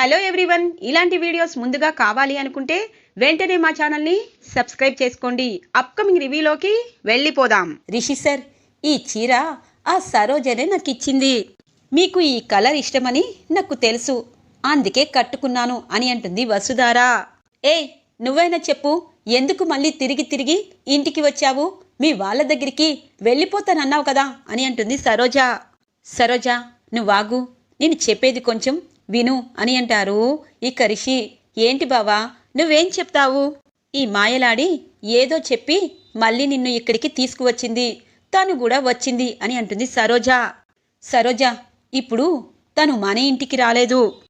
Hello everyone. ఇలాంటి videos ముందుగా కావాలి అనుకుంటే వెంటనే మా ఛానల్ని సబ్స్క్రైబ్ చేసుకోండి. అప్కమింగ్ రివ్యూలోకి వెళ్ళిపోదాం. రిషి సార్ ఈ చీర ఆ సరోజనే నాకు ఇచ్చింది మీకు ఈ కలర్ ఇష్టమని నాకు తెలుసు. అందుకే కట్టుకున్నాను అని అంటుంది వసుధారా. ఏ నువ్వైనా చెప్పు ఎందుకు మళ్ళీ తిరిగి తిరిగి ఇంటికి వచ్చావు? మీ వాళ్ళ దగ్గరికి వెళ్ళిపోతానన్నావు కదా అని అంటుంది సరోజ. సరోజ నువ్వాగు నేను చెప్పేది కొంచెం విను అని అంటారు. ఇక రిషి ఏంటి బావా నువ్వేం చెప్తావు? ఈ మాయలాడి ఏదో చెప్పి మళ్ళీ నిన్ను ఇక్కడికి తీసుకువచ్చింది. తను కూడా వచ్చింది అని అంటుంది సరోజ. సరోజ ఇప్పుడు తను మన ఇంటికి రాలేదు.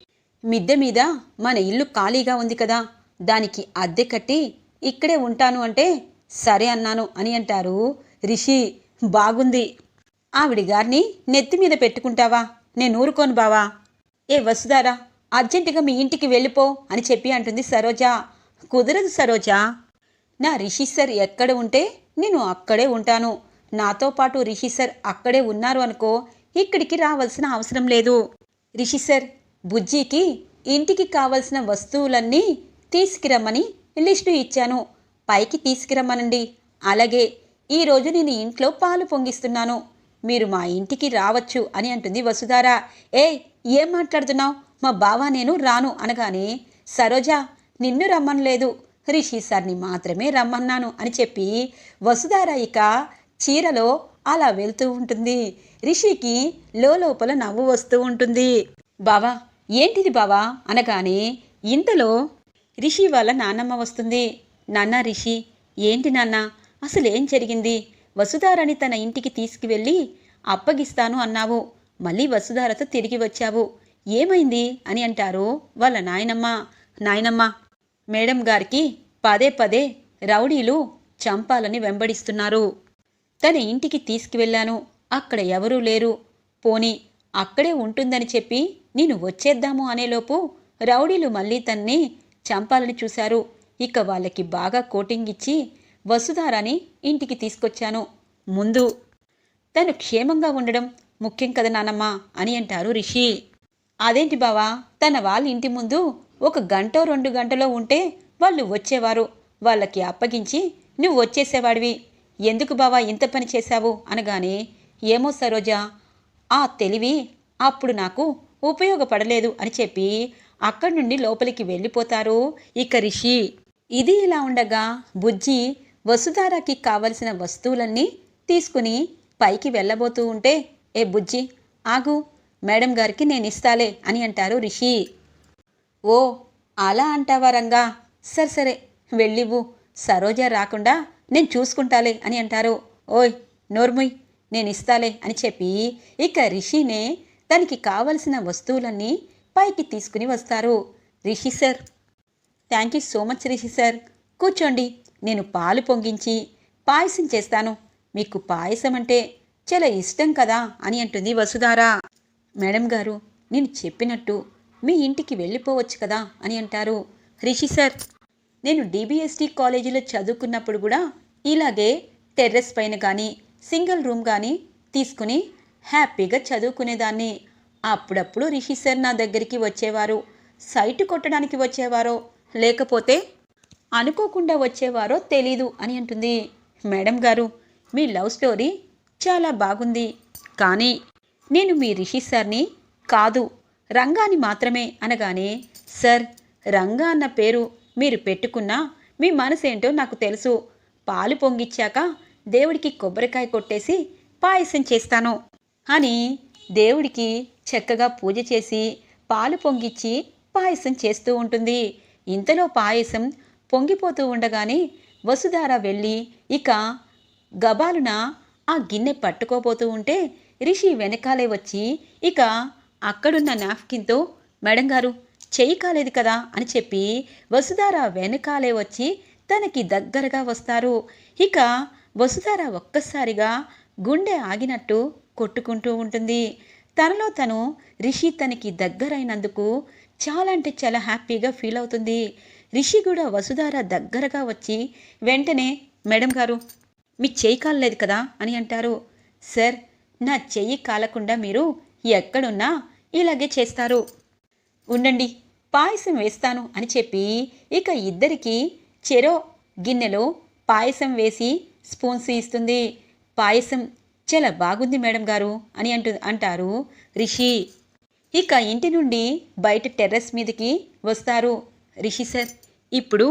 మిద్దె మీద మన ఇల్లు ఖాళీగా ఉంది కదా. దానికి అద్దె కట్టి ఇక్కడే ఉంటాను అంటే సరే అన్నాను అని అంటారు రిషి. బాగుంది. ఆవిడి గారిని నెత్తి మీద పెట్టుకుంటావా? నేను ఊరుకోను బావా. ఏ వసుధారా అర్జెంటుగా మీ ఇంటికి వెళ్ళిపో అని చెప్పి అంటుంది సరోజ. కుదరదు సరోజ. నా రిషి సార్ ఎక్కడ ఉంటే నేను అక్కడే ఉంటాను. నాతో పాటు రిషి సార్ అక్కడే ఉన్నారు అనుకో ఇక్కడికి రావాల్సిన అవసరం లేదు. రిషి సార్ బుజ్జికి ఇంటికి కావలసిన వస్తువులన్నీ తీసుకురమ్మని లిస్టు ఇచ్చాను. పైకి తీసుకురమ్మనండి. అలాగే ఈరోజు నేను ఇంట్లో పాలు పొంగిస్తున్నాను. మీరు మా ఇంటికి రావచ్చు అని అంటుంది వసుధార. ఏ ఏం మాట్లాడుతున్నావు? మా బావ నేను రాను అనగానే సరోజ నిన్ను రమ్మనలేదు. రిషి సార్ని మాత్రమే రమ్మన్నాను అని చెప్పి వసుధార ఇక చీరలో అలా వెళ్తూ ఉంటుంది. రిషికి లోపల నవ్వు వస్తూ ఉంటుంది. బావా ఏంటిది బావా? అనగానే ఇంతలో రిషి వాళ్ళ నాన్నమ్మ వస్తుంది. నాన్న రిషి ఏంటి నాన్న? అసలేం జరిగింది? వసుధారని తన ఇంటికి తీసుకువెళ్ళి అప్పగిస్తాను అన్నావు. మళ్ళీ వసుధారతో తిరిగి వచ్చావు. ఏమైంది? అని అంటారు వాళ్ళ నాయనమ్మ. నాయనమ్మ మేడం గారికి పదే పదే రౌడీలు చంపాలని వెంబడిస్తున్నారు. తన ఇంటికి తీసుకువెళ్ళాను. అక్కడ ఎవరూ లేరు. పోని అక్కడే ఉంటుందని చెప్పి నేను వచ్చేద్దాము అనేలోపు రౌడీలు మళ్ళీ తన్ని చంపాలని చూశారు. ఇక వాళ్ళకి బాగా కోటింగ్ ఇచ్చి వసుధారాని ఇంటికి తీసుకొచ్చాను. ముందు తను క్షేమంగా ఉండడం ముఖ్యం కదా నానమ్మ అని అంటారు రిషి. అదేంటి బావా? తన వాళ్ళ ఇంటి ముందు ఒక గంటో రెండు గంటలో ఉంటే వాళ్ళు వచ్చేవారు. వాళ్ళకి అప్పగించి నువ్వు వచ్చేసేవాడివి. ఎందుకు బావా ఇంత పని చేశావు? అనగానే ఏమో సరోజా ఆ తెలివి అప్పుడు నాకు ఉపయోగపడలేదు అని చెప్పి అక్కడి నుండి లోపలికి వెళ్ళిపోతారు ఇక రిషి. ఇది ఇలా ఉండగా బుజ్జి వసుధారాకి కావలసిన వస్తువులన్నీ తీసుకుని పైకి వెళ్ళబోతూ ఉంటే ఏ బుజ్జి ఆగు. మేడం గారికి నేను ఇస్తాలే అని అంటారు రిషి. ఓ అలా అంటావా రంగా? సరే సరే. వెళ్ళివు సరోజ రాకుండా నేను చూసుకుంటాలే అని అంటారు. ఓయ్ నోర్ముయ్. నేను ఇస్తాలే అని చెప్పి ఇక రిషినే తనకి కావలసిన వస్తువులన్నీ పైకి తీసుకుని వస్తారు. Rishi sir thank you so much Rishi sir. కూర్చోండి. నేను పాలు పొంగించి పాయసం చేస్తాను. మీకు పాయసం అంటే చాలా ఇష్టం కదా అని అంటుంది వసుధార. మేడం గారు నేను చెప్పినట్టు మీ ఇంటికి వెళ్ళిపోవచ్చు కదా అని అంటారు రిషి సార్. నేను డిబిఎస్టి కాలేజీలో చదువుకున్నప్పుడు కూడా ఇలాగే టెర్రస్ పైన కానీ సింగిల్ రూమ్ కానీ తీసుకుని హ్యాపీగా చదువుకునేదాన్ని. అప్పుడప్పుడు రిషి సార్ నా దగ్గరికి వచ్చేవారు. సైట్ కొట్టడానికి వచ్చేవారో లేకపోతే అనుకోకుండా వచ్చేవారో తెలీదు అని అంటుంది. మేడం గారు మీ లవ్ స్టోరీ చాలా బాగుంది. కానీ నేను మీ రిషి సార్ని కాదు రంగాని మాత్రమే అనగానే సార్ రంగా అన్న పేరు మీరు పెట్టుకున్నా మీ మనసేంటో నాకు తెలుసు. పాలు పొంగిచ్చాక దేవుడికి కొబ్బరికాయ కొట్టేసి పాయసం చేస్తాను అని దేవుడికి చక్కగా పూజ చేసి పాలు పొంగిచ్చి పాయసం చేస్తూ ఉంటుంది. ఇంతలో పాయసం పొంగిపోతూ ఉండగానే వసుధార వెళ్ళి ఇక గబాలున ఆ గిన్నె పట్టుకోపోతూ ఉంటే రిషి వెనకాలే వచ్చి ఇక అక్కడున్న నాఫ్కిన్తో మేడం గారు చేయి కాలేదు కదా? అని చెప్పి వసుధార వెనకాలే వచ్చి తనకి దగ్గరగా వస్తారు. ఇక వసుధార ఒక్కసారిగా గుండె ఆగినట్టు కొట్టుకుంటూ ఉంటుంది. తనలో తను రిషి తనకి దగ్గరైనందుకు చాలా అంటే చాలా హ్యాపీగా ఫీల్ అవుతుంది. రిషి కూడా వసుధార దగ్గరగా వచ్చి వెంటనే మేడం గారు మీ చేయి కాలలేదు కదా అని అంటారు. సార్ నా చెయ్యి కాలకుండా మీరు ఎక్కడున్నా ఇలాగే చేస్తారు. ఉండండి పాయసం వేస్తాను అని చెప్పి ఇక ఇద్దరికి చెరో గిన్నెలో పాయసం వేసి స్పూన్స్ ఇస్తుంది. పాయసం చాలా బాగుంది మేడం గారు అని అంటు అంటారు రిషి. ఇక ఇంటి నుండి బయట టెర్రస్ మీదకి వస్తారు రిషి సార్. ఇప్పుడు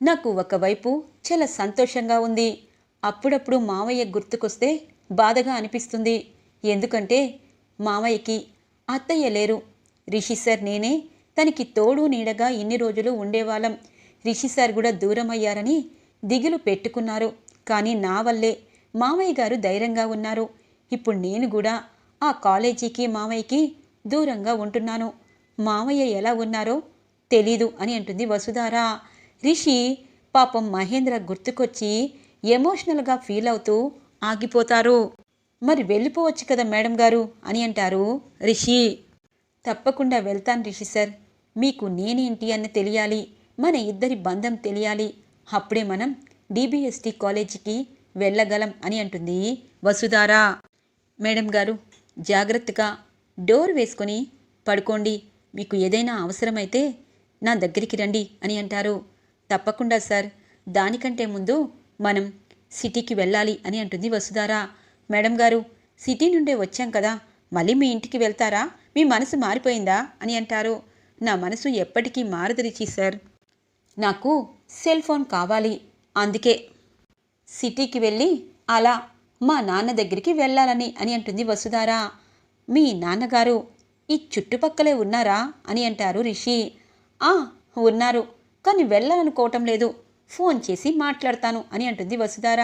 నాకు ఒకవైపు చాలా సంతోషంగా ఉంది. అప్పుడప్పుడు మావయ్య గుర్తుకొస్తే బాధగా అనిపిస్తుంది. ఎందుకంటే మావయ్యకి అత్తయ్య లేరు. రిషి సార్ నేనే తనకి తోడు నీడగా ఇన్ని రోజులు ఉండేవాళ్ళం. రిషి సార్ కూడా దూరం అయ్యారని దిగులు పెట్టుకున్నారు. కానీ నా వల్లే మామయ్య గారు ధైర్యంగా ఉన్నారు. ఇప్పుడు నేను కూడా ఆ కాలేజీకి మామయ్యకి దూరంగా ఉంటున్నాను. మామయ్య ఎలా ఉన్నారో తెలీదు అని అంటుంది వసుధార. రిషి పాపం మహేంద్ర గుర్తుకొచ్చి ఎమోషనల్గా ఫీల్ అవుతూ ఆగిపోతారు. మరి వెళ్ళిపోవచ్చు కదా మేడం గారు అని అంటారు రిషి. తప్పకుండా వెళ్తాను రిషి సార్. మీకు నేనేంటి అని తెలియాలి. మన ఇద్దరి బంధం తెలియాలి. అప్పుడే మనం డిబిఎస్టి కాలేజీకి వెళ్ళగలం అని అంటుంది వసుధార. మేడం గారు జాగ్రత్తగా డోర్ వేసుకొని పడుకోండి. మీకు ఏదైనా అవసరమైతే నా దగ్గరికి రండి అని అంటారు. తప్పకుండా సార్. దానికంటే ముందు మనం సిటీకి వెళ్ళాలి అని అంటుంది వసుధారా. మేడం గారు సిటీ నుండే వచ్చాం కదా మళ్ళీ మీ ఇంటికి వెళ్తారా? మీ మనసు మారిపోయిందా? అని అంటారు. నా మనసు ఎప్పటికీ మారదరిచి సార్. నాకు సెల్ ఫోన్ కావాలి అందుకే. సిటీకి వెళ్ళి అలా మా నాన్న దగ్గరికి వెళ్ళాలని అని అంటుంది వసుధార. మీ నాన్నగారు ఈ చుట్టుపక్కలే ఉన్నారా? అని అంటారు రిషి. ఆ ఉన్నారు కానీ వెళ్ళాలనుకోవటం లేదు. ఫోన్ చేసి మాట్లాడతాను అని అంటుంది వసుధార.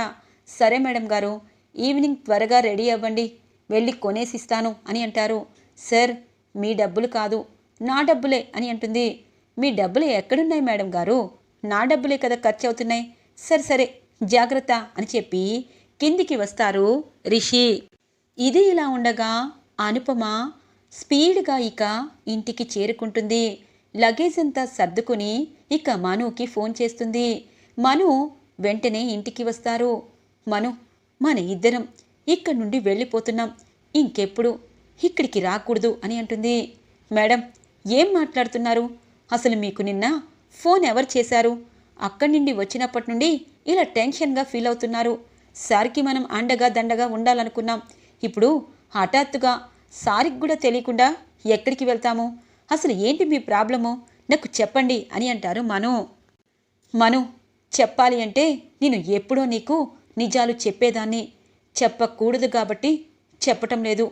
సరే మేడం గారు ఈవినింగ్ త్వరగా రెడీ అవ్వండి వెళ్ళి కొనేసిస్తాను అని అంటారు. సార్ మీ డబ్బులు కాదు నా డబ్బులే అని అంటుంది. మీ డబ్బులు ఎక్కడున్నాయి మేడం గారు? నా డబ్బులే కదా ఖర్చు అవుతున్నాయి సరే సరే జాగ్రత్త అని చెప్పి కిందికి వస్తారు రిషి. ఇది ఇలా ఉండగా అనుపమ స్పీడ్గా ఇక ఇంటికి చేరుకుంటుంది. లగేజ్ అంతా సర్దుకుని ఇక మనుకి ఫోన్ చేస్తుంది. మను వెంటనే ఇంటికి వస్తారు. మను మన ఇద్దరం ఇక్కడి నుండి వెళ్ళిపోతున్నాం. ఇంకెప్పుడు? ఇక్కడికి రాకూడదు అని అంటుంది. మేడం ఏం మాట్లాడుతున్నారు? అసలు మీకు నిన్న ఫోన్ ఎవరు చేశారు? అక్కడి నుండి వచ్చినప్పటి నుండి ఇలా టెన్షన్గా ఫీల్ అవుతున్నారు. సార్కి మనం అండగా దండగా ఉండాలనుకున్నాం. ఇప్పుడు హఠాత్తుగా సారికి కూడా తెలియకుండా ఎక్కడికి వెళ్తాము? అసలు ఏంటి మీ ప్రాబ్లము? నాకు చెప్పండి అని అంటారు మను. మను చెప్పాలి అంటే నేను ఎప్పుడో నీకు నిజాలు చెప్పేదాన్ని. చెప్పకూడదు కాబట్టి చెప్పటం లేదు.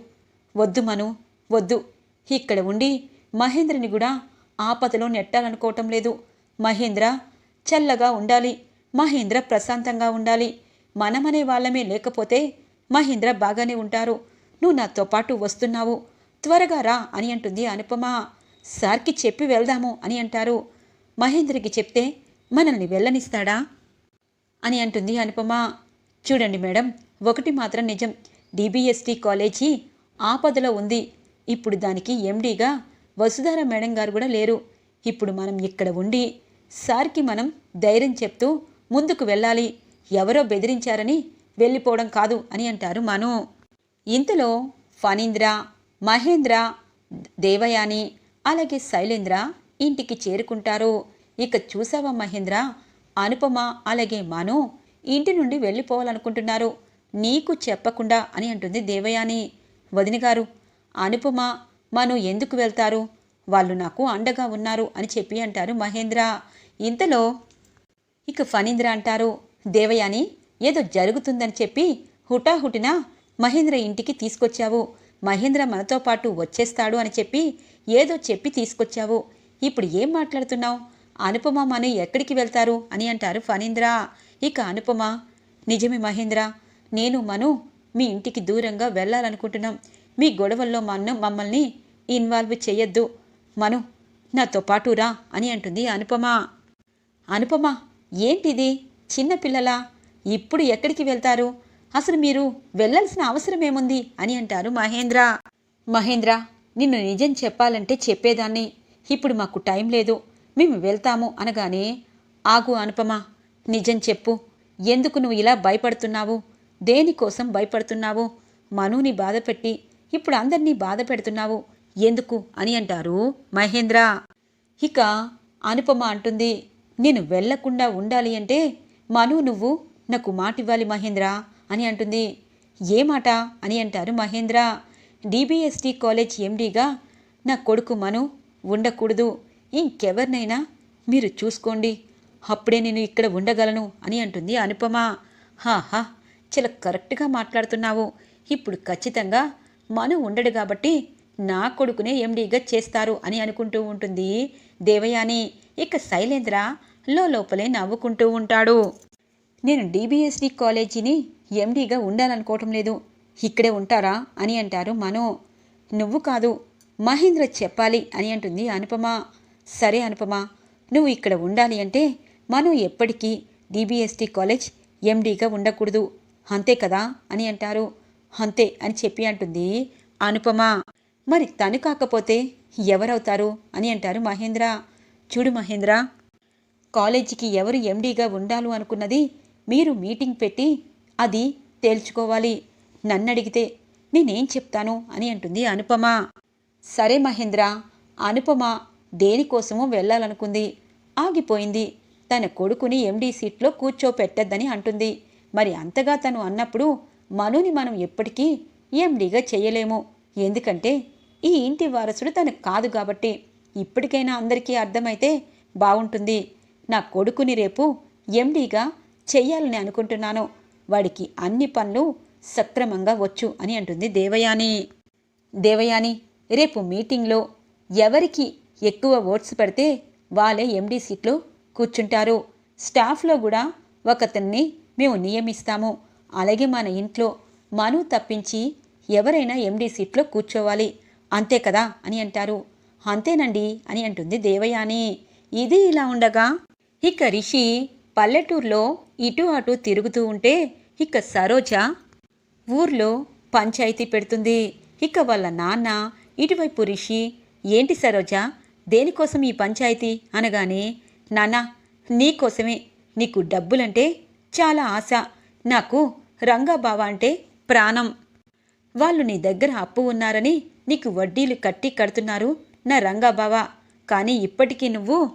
వద్దు మను వద్దు. ఇక్కడ ఉండి మహేంద్రని కూడా ఆపదలో నెట్టాలనుకోవటం లేదు. మహేంద్ర చల్లగా ఉండాలి. మహేంద్ర ప్రశాంతంగా ఉండాలి. మనమనే వాళ్ళమే లేకపోతే మహేంద్ర బాగానే ఉంటారు. నువ్వు నాతో పాటు వస్తున్నావు. త్వరగా రా అని అంటుంది అనుపమ. సార్కి చెప్పి వెళ్దాము అని అంటారు. మహేంద్రకి చెప్తే మనల్ని వెళ్ళనిస్తాడా? అని అంటుంది అనుపమ. చూడండి మేడం ఒకటి మాత్రం నిజం. డిబిఎస్టీ కాలేజీ ఆపదలో ఉంది. ఇప్పుడు దానికి ఎండీగా వసుధార మేడం గారు కూడా లేరు. ఇప్పుడు మనం ఇక్కడ ఉండి సార్కి మనం ధైర్యం చెప్తూ ముందుకు వెళ్ళాలి. ఎవరో బెదిరించారని వెళ్ళిపోవడం కాదు అని అంటారు మను. ఇంతలో ఫణీంద్ర మహేంద్ర దేవయాని అలాగే శైలేంద్ర ఇంటికి చేరుకుంటారు. ఇక చూసావా మహేంద్ర? అనుపమ అలాగే మాను ఇంటి నుండి వెళ్ళిపోవాలనుకుంటున్నారు. నీకు చెప్పకుండా అని అంటుంది దేవయాని. వదిన గారు అనుపమ మను ఎందుకు వెళ్తారు? వాళ్ళు నాకు అండగా ఉన్నారు అని చెప్పి అంటారు మహేంద్ర. ఇంతలో ఇక ఫణీంద్ర అంటారు దేవయాని ఏదో జరుగుతుందని చెప్పి హుటాహుటిన మహేంద్ర ఇంటికి తీసుకొచ్చావు. మహేంద్ర మనతో పాటు వచ్చేస్తాడు అని చెప్పి ఏదో చెప్పి తీసుకొచ్చావు. ఇప్పుడు ఏం మాట్లాడుతున్నావు? అనుపమ మను ఎక్కడికి వెళ్తారు అని అంటారు ఫణీంద్ర. ఇక అనుపమ నిజమే మహేంద్ర నేను మను మీ ఇంటికి దూరంగా వెళ్ళాలనుకుంటున్నాం. మీ గొడవల్లో మన్ను మమ్మల్ని ఇన్వాల్వ్ చేయొద్దు మను నాతో పాటు రా అని అంటుంది అనుపమ. అనుపమ ఏంటిది? చిన్నపిల్లలా ఇప్పుడు ఎక్కడికి వెళ్తారు? అసలు మీరు వెళ్ళాల్సిన అవసరం ఏముంది? అని అంటారు మహేంద్ర. మహేంద్ర నిన్ను నిజం చెప్పాలంటే చెప్పేదాన్ని. ఇప్పుడు మాకు టైం లేదు. మేము వెళ్తాము అనగానే ఆగు అనుపమ నిజం చెప్పు. ఎందుకు నువ్వు ఇలా భయపడుతున్నావు? దేనికోసం భయపడుతున్నావు? మనుని బాధపెట్టి ఇప్పుడు అందరినీ బాధ పెడుతున్నావు ఎందుకు? అని అంటారు మహేంద్ర. ఇక అనుపమ అంటుంది నేను వెళ్ళకుండా ఉండాలి అంటే మను నువ్వు నాకు మాట ఇవ్వాలి మహేంద్ర అని అంటుంది. ఏ మాట? అని అంటారు మహేంద్ర. డిబిఎస్టి కాలేజ్ ఎండీగా నా కొడుకు మను ఉండకూడదు. ఇంకెవరినైనా మీరు చూసుకోండి. అప్పుడే నేను ఇక్కడ ఉండగలను అని అంటుంది అనుపమ. హాహా చాలా కరెక్ట్గా మాట్లాడుతున్నావు. ఇప్పుడు ఖచ్చితంగా మను ఉండడు కాబట్టి నా కొడుకునే ఎండీగా చేస్తారు అని అనుకుంటూ ఉంటుంది దేవయాని. ఇక శైలేంద్ర లోపలే నవ్వుకుంటూ ఉంటాడు. నేను డిబిఎస్డి కాలేజీని ఎండీగా ఉండాలనుకోవటం లేదు. ఇక్కడే ఉంటారా అని అంటారు మను. నువ్వు కాదు మహేంద్ర చెప్పాలి అని అంటుంది అనుపమ. సరే అనుపమ నువ్వు ఇక్కడ ఉండాలి అంటే మనం ఎప్పటికీ డిబిఎస్టీ కాలేజ్ ఎండీగా ఉండకూడదు. అంతే కదా అని అంటారు. అంతే అని చెప్పి అంటుంది అనుపమ. మరి తను కాకపోతే ఎవరవుతారు అని అంటారు మహేంద్ర. చూడు మహేంద్ర కాలేజీకి ఎవరు ఎండీగా ఉండాలి అనుకున్నది మీరు మీటింగ్ పెట్టి అది తేల్చుకోవాలి. నన్ను అడిగితే నేనేం చెప్తాను అని అంటుంది అనుపమ. సరే మహేంద్ర అనుపమ దేనికోసమో వెళ్ళాలనుకుంది. ఆగిపోయింది. తన కొడుకుని ఎండీ సీట్లో కూర్చోపెట్టద్దని అంటుంది. మరి అంతగా తను అన్నప్పుడు మనుని మనం ఎప్పటికీ ఎండీగా చేయలేము. ఎందుకంటే ఈ ఇంటి వారసుడు తనకు కాదు కాబట్టి ఇప్పటికైనా అందరికీ అర్థమైతే బాగుంటుంది నా కొడుకుని రేపు ఎండీగా చెయ్యాలని అనుకుంటున్నాను. వాడికి అన్ని పనులు సక్రమంగా వచ్చు అని అంటుంది దేవయాని. దేవయాని రేపు మీటింగ్లో ఎవరికి ఎక్కువ ఓట్స్ పెడితే వాళ్ళే ఎండీ సీట్లో కూర్చుంటారు. స్టాఫ్లో కూడా ఒకతన్ని మేము నియమిస్తాము. అలాగే మన ఇంట్లో మను తప్పించి ఎవరైనా ఎండీ సీట్లో కూర్చోవాలి. అంతే కదా అని అంటారు. అంతేనండి అని అంటుంది దేవయాని. ఇది ఇలా ఉండగా ఇక రిషి పల్లెటూరులో ఇటు అటు తిరుగుతూ ఉంటే ఇక సరోజ ఊర్లో పంచాయతీ పెడుతుంది. ఇక వాళ్ళ నాన్న ఇటువైపు రిషి ఏంటి సరోజ? దేనికోసం ఈ పంచాయతీ? అనగానే నానా నీకోసమే. నీకు డబ్బులంటే చాలా ఆశ. నాకు రంగాబావ అంటే ప్రాణం. వాళ్ళు నీ దగ్గర అప్పు ఉన్నారని నీకు వడ్డీలు కట్టి కడుతున్నారు నా రంగాబావ. కానీ ఇప్పటికీ నువ్వు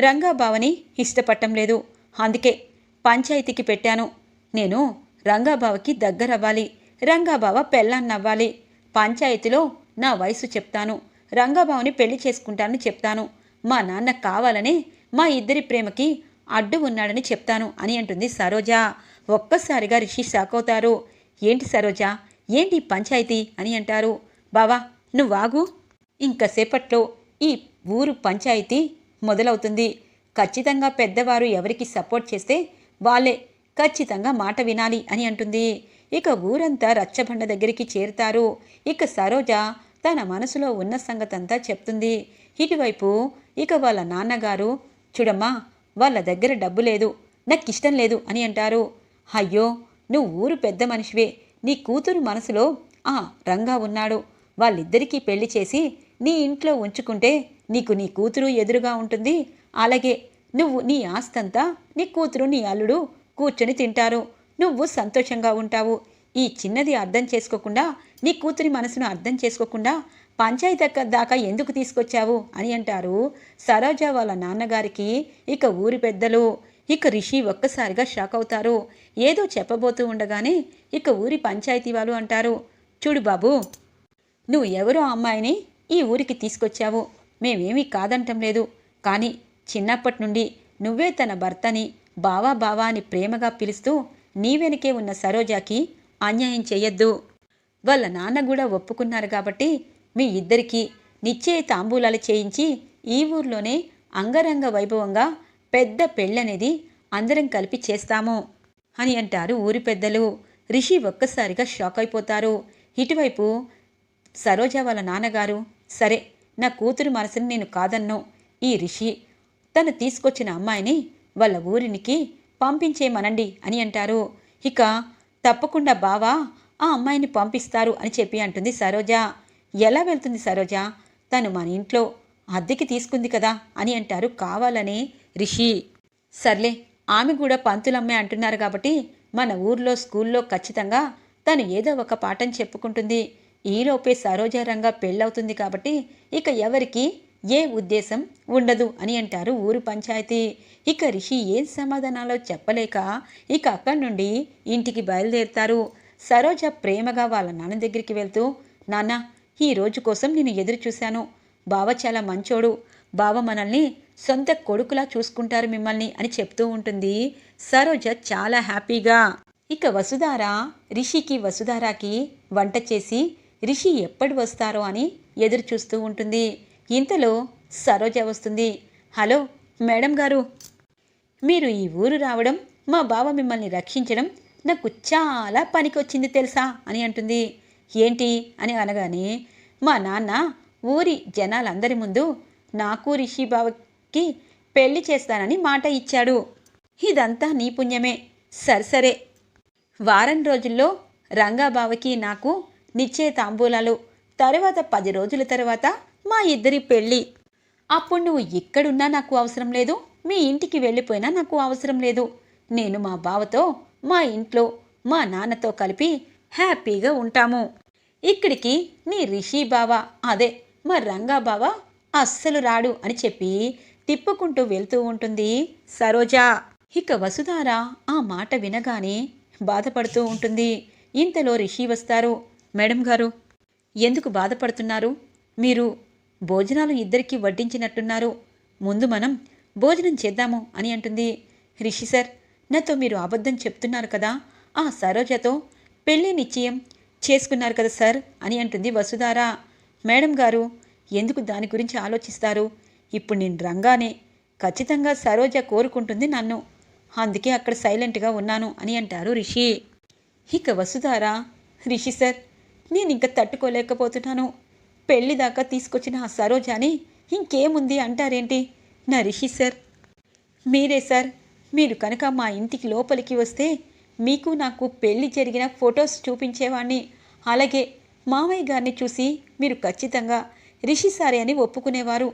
రంగాబావని ఇష్టపడటం లేదు. అందుకే పంచాయతీకి పెట్టాను. నేను రంగాబావకి దగ్గరవ్వాలి. రంగాబావ పెళ్ళాన్నవ్వాలి. పంచాయతీలో నా వయసు చెప్తాను. రంగాబావని పెళ్ళి చేసుకుంటానని చెప్తాను. మా నాన్న కావాలనే మా ఇద్దరి ప్రేమకి అడ్డు ఉన్నాడని చెప్తాను అని అంటుంది సరోజ. ఒక్కసారిగా రిషి షాక్ అవుతారు. ఏంటి సరోజ? ఏంటి పంచాయతీ? అని అంటారు. బావా నువ్వాగు ఇంకసేపట్లో ఈ ఊరు పంచాయతీ మొదలవుతుంది. ఖచ్చితంగా పెద్దవారు ఎవరికి సపోర్ట్ చేస్తే వాళ్ళే ఖచ్చితంగా మాట వినాలి అని అంటుంది. ఇక ఊరంతా రచ్చబండ దగ్గరికి చేరుతారు. ఇక సరోజ తన మనసులో ఉన్న సంగతంతా చెప్తుంది. ఇటువైపు ఇక వాళ్ళ నాన్నగారు చూడమ్మా వాళ్ళ దగ్గర డబ్బు లేదు నాకు ఇష్టం లేదు అని అంటారు. అయ్యో నువ్వు ఊరు పెద్ద మనిషివే నీ కూతురు మనసులో ఆ రంగా ఉన్నాడు. వాళ్ళిద్దరికీ పెళ్ళి చేసి నీ ఇంట్లో ఉంచుకుంటే నీకు నీ కూతురు ఎదురుగా ఉంటుంది. అలాగే నువ్వు నీ ఆస్తంతా నీ కూతురు నీ అల్లుడు కూర్చొని తింటారు. నువ్వు సంతోషంగా ఉంటావు. ఈ చిన్నది అర్థం చేసుకోకుండా నీ కూతురి మనసును అర్థం చేసుకోకుండా పంచాయతీ దాకా ఎందుకు తీసుకొచ్చావు? అని అంటారు సరోజ వాళ్ళ నాన్నగారికి. ఇక ఊరి పెద్దలు ఇక రిషి ఒక్కసారిగా షాక్ అవుతారు. ఏదో చెప్పబోతూ ఉండగానే ఇక ఊరి పంచాయతీ వాళ్ళు అంటారు చూడు బాబు నువ్వు ఎవరో అమ్మాయిని ఈ ఊరికి తీసుకొచ్చావు. మేమేమీ కాదంటం లేదు. కానీ చిన్నప్పటి నుండి నువ్వే తన భర్తని బావా బావా అని ప్రేమగా పిలుస్తూ నీ వెనకే ఉన్న సరోజాకి అన్యాయం చేయొద్దు. వాళ్ళ నాన్న కూడా ఒప్పుకున్నారు కాబట్టి మీ ఇద్దరికీ నిశ్చయ తాంబూలాలు చేయించి ఈ ఊర్లోనే అంగరంగ వైభవంగా పెద్ద పెళ్ళనేది అందరం కలిపి చేస్తాము అని అంటారు ఊరి పెద్దలు. రిషి ఒక్కసారిగా షాక్ అయిపోతారు. ఇటువైపు సరోజ వాళ్ళ నాన్నగారు సరే నా కూతురు మనసుని నేను కాదన్ను. ఈ రిషి తను తీసుకొచ్చిన అమ్మాయిని వాళ్ళ ఊరికి పంపించేయమనండి అని అంటారు. ఇక తప్పకుండా బావా ఆ అమ్మాయిని పంపిస్తారు అని చెప్పి అంటుంది సరోజ. ఎలా వెళ్తుంది సరోజ? తను మన ఇంట్లో అద్దెకి తీసుకుంది కదా అని అంటారు కావాలని రిషి. సర్లే ఆమె కూడా పంతులమ్మే అంటున్నారు కాబట్టి మన ఊర్లో స్కూల్లో ఖచ్చితంగా తను ఏదో ఒక పాఠం చెప్పుకుంటుంది. ఈలోపే సరోజారంగా పెళ్ళవుతుంది కాబట్టి ఇక ఎవరికి ఏ ఉద్దేశం ఉండదు అని అంటారు ఊరు పంచాయతీ. ఇక రిషి ఏం సమాధానాలో చెప్పలేక ఇక అక్కడి నుండి ఇంటికి బయలుదేరుతారు. సరోజ ప్రేమగా వాళ్ళ నాన్న దగ్గరికి వెళ్తూ నాన్న ఈ రోజు కోసం నేను ఎదురు చూశాను. బావ చాలా మంచోడు. బావ మనల్ని సొంత కొడుకులా చూసుకుంటారు మిమ్మల్ని అని చెప్తూ ఉంటుంది సరోజ చాలా హ్యాపీగా. ఇక వసుధార రిషికి వసుధారాకి వంట చేసి రిషి ఎప్పుడు వస్తారో అని ఎదురు చూస్తూ ఉంటుంది. ఇంతలో సరోజ వస్తుంది. హలో మేడం గారు. మీరు ఈ ఊరు రావడం మా బావ మిమ్మల్ని రక్షించడం నాకు చాలా పనికొచ్చింది తెలుసా అని అంటుంది. ఏంటి అని అనగానే మా నాన్న ఊరి జనాలందరి ముందు నాకు రిషి బావకి పెళ్ళి చేస్తానని మాట ఇచ్చాడు. ఇదంతా నీ పుణ్యమే. సరిసరే వారం రోజుల్లో రంగాబావకి నాకు నిచ్చే తాంబూలాలు తర్వాత పది రోజుల తర్వాత మా ఇద్దరి పెళ్ళి. అప్పుడు నువ్వు ఇక్కడున్నా నాకు అవసరం లేదు. మీ ఇంటికి వెళ్ళిపోయినా నాకు అవసరం లేదు. నేను మా బావతో మా ఇంట్లో మా నాన్నతో కలిపి హ్యాపీగా ఉంటాము. ఇక్కడికి నీ రిషి బావ అదే మా రంగా బావ అస్సలు రాడు అని చెప్పి తిప్పుకుంటూ వెళ్తూ ఉంటుంది సరోజ. ఇక వసుధార ఆ మాట వినగానే బాధపడుతూ ఉంటుంది. ఇంతలో రిషి వస్తారు. మేడం గారు ఎందుకు బాధపడుతున్నారు? మీరు భోజనాలు ఇద్దరికీ వడ్డించినట్టున్నారు. ముందు మనం భోజనం చేద్దాము అని అంటుంది. రిషి సార్ నాతో మీరు అబద్ధం చెప్తున్నారు కదా. ఆ సరోజతో పెళ్ళి నిశ్చయం చేసుకున్నారు కదా సార్ అని అంటుంది వసుధార. మేడం గారు ఎందుకు దాని గురించి ఆలోచిస్తారు? ఇప్పుడు నేను రంగానే ఖచ్చితంగా సరోజ కోరుకుంటుంది నన్ను. అందుకే అక్కడ సైలెంట్గా ఉన్నాను అని అంటారు రిషి. ఇక వసుధార రిషి సార్ నేను ఇంకా తట్టుకోలేకపోతున్నాను. పెళ్ళి దాకా తీసుకొచ్చిన ఆ సరోజాని ఇంకేముంది అంటారేంటి? నా రిషి సార్. మీరే సార్. మీరు కనుక మా ఇంటికి లోపలికి వస్తే మీకు నాకు పెళ్ళి జరిగిన ఫొటోస్ చూపించేవాణ్ణి. అలాగే మామయ్య గారిని చూసి మీరు ఖచ్చితంగా రిషి సారే అని ఒప్పుకునేవారు.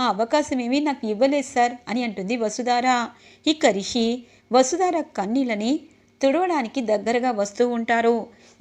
ఆ అవకాశం ఏమీ నాకు ఇవ్వలేదు సార్ అని అంటుంది వసుధార. ఇక రిషి వసుధార కన్నీళ్ళని తుడవడానికి దగ్గరగా వస్తూ ఉంటారు.